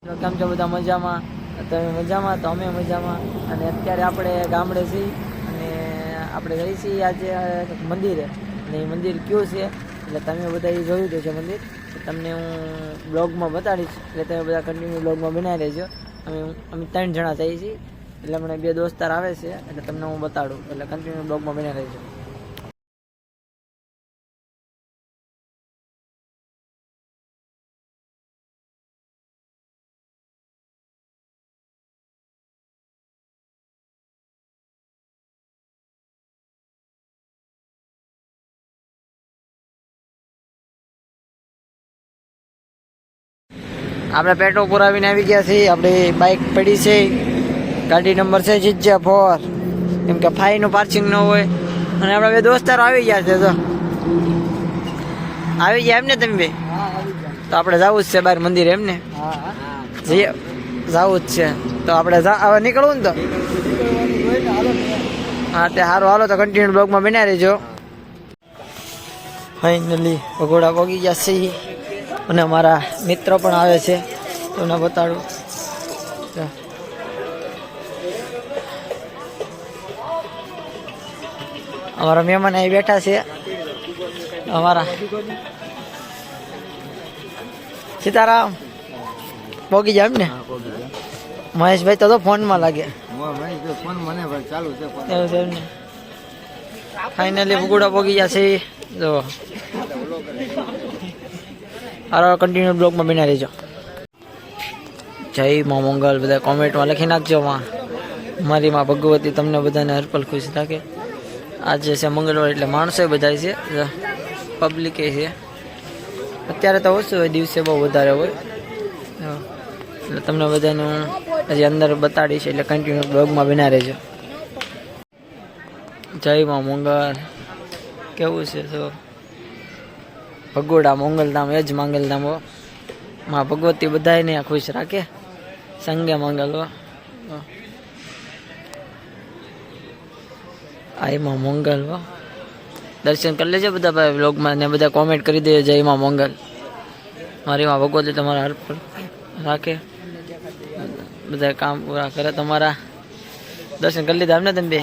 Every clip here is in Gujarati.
કેમ છો બધા મજામાં? તમે મજામાં? તો અમે મજામાં. અને અત્યારે આપણે ગામડે છીએ અને આપણે જઈ છીએ આજે મંદિરે. અને એ મંદિર કયું છે? એટલે તમે બધા એ જોયું જ છે મંદિર. તમને હું બ્લોગમાં બતાડીશ. એટલે તમે બધા કન્ટિન્યુ બ્લોગમાં બનાવી રહેજો. અમે અમે ત્રણ જણા જઈએ છીએ. એટલે મને બે દોસ્તાર આવે છે. એટલે તમને હું બતાડું. એટલે કન્ટિન્યુ બ્લોગમાં બનાવી રહેજો. આપણે પેટ્રોલ પુરાવીને આવી ગયા છીએ. આપણી બાઇક પડી છે. ગાડી નંબર છે જીજ્જા ફોર કેમ કે ફાઈનું પાર્કિંગ ન હોય. અને આપણા બે દોસ્તારો આવી ગયા છે તો. આવી ગયા એમને તમે બે? તો આપણે જવું જ છે બહાર મંદિર એમને? જઈએ. જવું જ છે. તો આપણે હવે નીકળવું ને તો? હા તે સારું હાલો તો કન્ટિન્યુ બ્લોગમાં બનાવી રહેજો. ફાઇનલી ભગોડા પગી ગયા છે અને અમારા મિત્ર પણ આવે છે. તમને બતાડું. અમારા મહેમાન અહીં બેઠા છે. અમારા સીતારામ પોગી જાય એમ ને? મહેશભાઈ તો તો ફોનમાં લાગે. એવું છે એમ ને? ફાઇનલી ભગોડા પોગી ગયા છે. જો. હારો કન્ટિન્યુ બ્લોગમાં બિના રહેજો. જય માં મંગલ, બધા કોમેન્ટમાં લખી નાખજો માં. મારી માં ભગવતી તમને બધાને હરપલ ખુશ રાખે. આજે છે મંગળવાર એટલે માણસો બધા છે. પબ્લિક છે. અત્યારે તો ઓછું હોય, દિવસે બહુ વધારે હોય. હા. એટલે તમને બધાનું હજી અંદર બતાડીશ એટલે કન્ટિન્યુ બ્લોગમાં બિના રહેજો. જય માં મંગળ. કેવું છે તો ભગોડા મંગલધામ એ જ મંગલધામ હો. માં ભગવતી બધાને ખુશ રાખે. સંગે મંગલ હો. આ એમાં મંગલ હો. દર્શન કરી લેજો બધા ભાઈ વ્લોગમાં ને બધા કોમેન્ટ કરી દેજો જય માં મંગલ. મારી માં ભગવતી તમારા હર પર રાખે. બધા કામ પૂરા કરે તમારા. દર્શન કરી લીધા એમને તમે બે.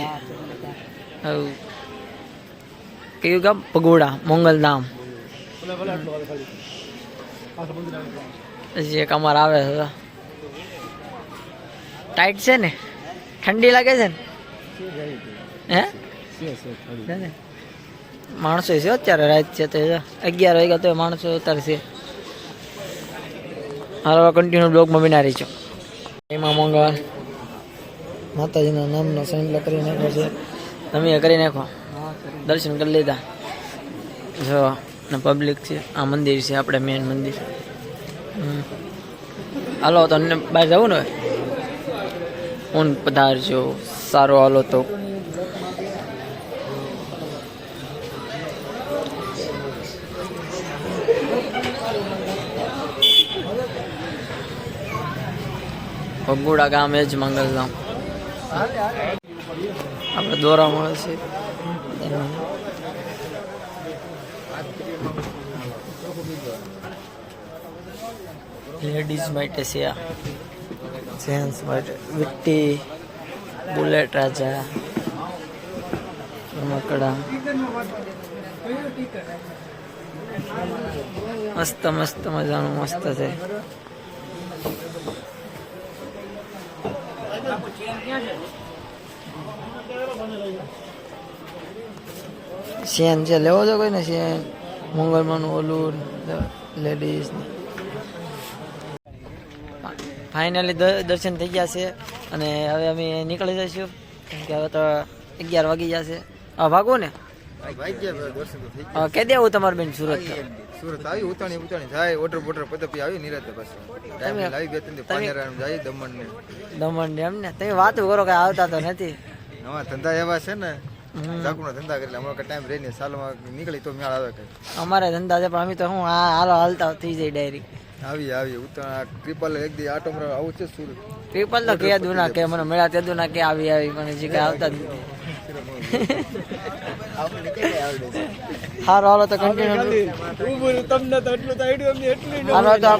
કયું ગામ? ભગોડા મંગલધામ. હજી એક અમારે આવે છે. ટાઈટ છે ને? ઠંડી લાગે છે ને? હે? ને? માણસો છે અત્યારે રાત છે તો અગિયાર વાગ્યા તો માણસો અત્યારે છે. હાલો કન્ટિન્યુ બ્લોગમાં બિના રહી છું એમાં મંગળ. માતાજીના નામનો સંકલ્પ કરી નાખ્યો છે. તમે કરી નાખો. દર્શન કરી લીધા. જો. ને પબ્લિક છે. આ મંદિર છે, આપણે મેઇન મંદિર. હાલો તો બહાર જવું ને? ઊન પધારજો. સારો હાલો તો. ભગુડા ગામ જ મંગલધામ. આપણે દોરા મળે છે. લેડીઝ માટે છે જેન્ટ્સ માટે. વિટ્ટી બુલેટ રાજા રમકડા. મસ્ત મસ્ત મજાનું મસ્ત છે. શેન છે? લેવો છો કોઈ ને શેન મંગળમાંનું ઓલું લેડીઝ ફાઇનલી દર્શન થઈ ગયા છે. અને હવે અમે નીકળી જઈશું. કેમ કે હવે તો અગિયાર વાગી જશે હા ભાગો ને કે દેવું તમારું બેન સુરત સુરત આવી ઉતાણી ઉતાણી જાય ઓટર બોટર પતપી આવી નિરાતે પાછું. ટાઈમ લાવી બે ત્રણ પાનેરામ જાય દમણ ને દમણ ને એમ ને? તમે વાત કરો કે આવતા તો નથી. નવા ધંધા એવા છે ને ચાકુના ધંધા કરી અમારો ટાઈમ રહીને સાલમાં નીકળી તો મેળ આવે કઈ. અમારે ધંધા છે પણ અમે તો હું આ હાલો હાલતા થઈ જાય ડાયરી. આવી આવી ઉતાણ ટ્રિપલ એક દી આટો મારવા આવું છે સુરત. પીપલ તો કહેતું ના કે મને મળ્યા તેદું ના કે આવી આવી પણ હજી કે આવતા જ સારું હાલો તો કન્ટિન્યુ તમને તો એટલું તો આઈડિયો અમને એટલું હાલો તો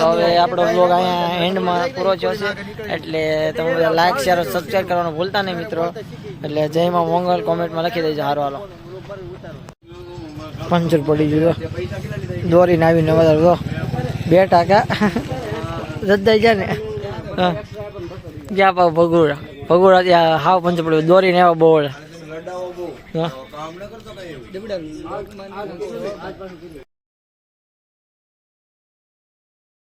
તો હવે આપણો બ્લોગ અહીંયા એન્ડમાં પૂરો થયો છે. એટલે તમે બધા લાઈક શેર સબસ્ક્રાઈબ કરવાનું ભૂલતા નહીં મિત્રો. એટલે જયમાં મોંગલ કોમેન્ટમાં લખી દેજો સારું હાલો. પંચર પડી ગયું દોરીને આવીને વધારે જો. બે ટાકા રદાઈ ગયા ને? હા. પા ભગુડા. ભગુડા ત્યાં હાવ પંચર પડ્યું દોરીને એવા બોલ